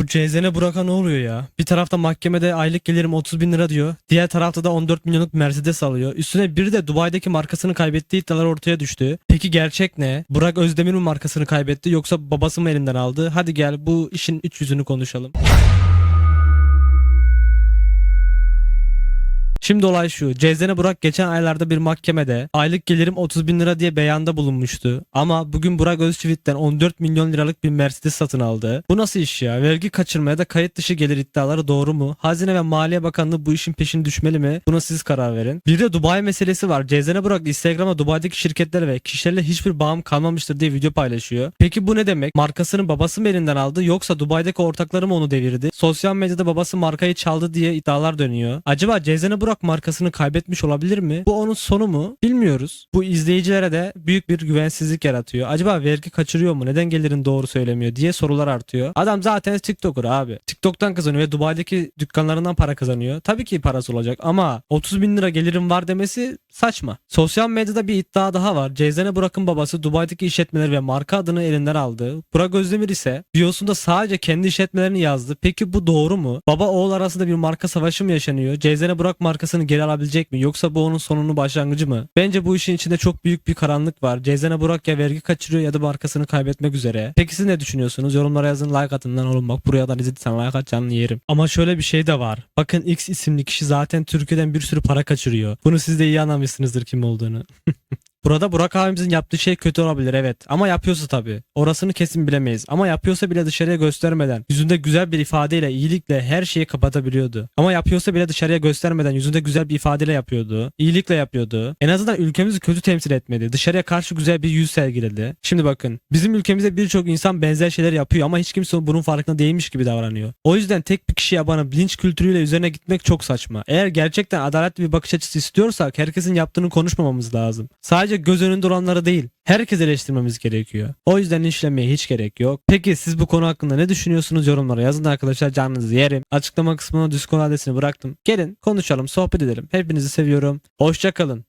Bu CZN Burak'a ne oluyor ya? Bir tarafta mahkemede aylık gelirim 30 bin lira diyor. Diğer tarafta da 14 milyonluk Mercedes alıyor. Üstüne biri de Dubai'deki markasını kaybettiği iddialar ortaya düştü. Peki gerçek ne? Burak Özdemir mi markasını kaybetti yoksa babası mı elinden aldı? Hadi gel bu işin iç yüzünü konuşalım. Şimdi olay şu. Cezene Burak geçen aylarda bir mahkemede aylık gelirim 30 bin lira diye beyanda bulunmuştu. Ama bugün Burak Özçivit'ten 14 milyon liralık bir Mercedes satın aldı. Bu nasıl iş ya? Vergi kaçırma ya da kayıt dışı gelir iddiaları doğru mu? Hazine ve Maliye Bakanlığı bu işin peşini düşmeli mi? Buna siz karar verin. Bir de Dubai meselesi var. Cezene Burak Instagram'a Dubai'deki şirketler ve kişilerle hiçbir bağım kalmamıştır diye video paylaşıyor. Peki bu ne demek? Markasını babası mı elinden aldı yoksa Dubai'deki ortakları mı onu devirdi? Sosyal medyada babası markayı çaldı diye iddialar dönüyor. Acaba Cezene Burak markasını kaybetmiş olabilir mi? Bu onun sonu mu? Bilmiyoruz. Bu izleyicilere de büyük bir güvensizlik yaratıyor. Acaba vergi kaçırıyor mu? Neden gelirin doğru söylemiyor diye sorular artıyor. Adam zaten TikToker abi. TikTok'tan kazanıyor ve Dubai'deki dükkanlarından para kazanıyor. Tabii ki parası olacak ama 30 bin lira gelirim var demesi saçma. Sosyal medyada bir iddia daha var. Ceyzene Burak'ın babası Dubai'deki işletmeleri ve marka adını elinden aldı. Burak Özdemir ise biosunda sadece kendi işletmelerini yazdı. Peki bu doğru mu? Baba oğul arasında bir marka savaşı mı yaşanıyor? Ceyzene Burak markasını geri alabilecek mi? Yoksa bu onun sonunu başlangıcı mı? Bence bu işin içinde çok büyük bir karanlık var. Ceyzene Burak ya vergi kaçırıyor ya da markasını kaybetmek üzere. Peki siz ne düşünüyorsunuz? Yorumlara yazın like atın lan oğlum bak buraya da izlediysen like at canını yerim. Ama şöyle bir şey de var. Bakın X isimli kişi zaten Türkiye'den bir sürü para kaçırıyor. Bunu siz de iyi anlamışsınızdır kim olduğunu. Burada Burak abimizin yaptığı şey kötü olabilir evet. Ama yapıyorsa tabii. Orasını kesin bilemeyiz. Ama yapıyorsa bile dışarıya göstermeden, yüzünde güzel bir ifadeyle, iyilikle her şeyi kapatabiliyordu. Ama yapıyorsa bile dışarıya göstermeden, yüzünde güzel bir ifadeyle yapıyordu. İyilikle yapıyordu. En azından ülkemizi kötü temsil etmedi. Dışarıya karşı güzel bir yüz sergiledi. Şimdi bakın. Bizim ülkemizde birçok insan benzer şeyler yapıyor ama hiç kimse bunun farkında değilmiş gibi davranıyor. O yüzden tek bir kişiye abanıp linç kültürüyle üzerine gitmek çok saçma. Eğer gerçekten adaletli bir bakış açısı istiyorsak herkesin yaptığını konuşmamamız lazım. Sadece göz önünde olanları değil. Herkes eleştirmemiz gerekiyor. O yüzden işlemeye hiç gerek yok. Peki siz bu konu hakkında ne düşünüyorsunuz yorumlara yazın arkadaşlar canınızı yerim. Açıklama kısmına Discord adresini bıraktım. Gelin konuşalım sohbet edelim. Hepinizi seviyorum. Hoşçakalın.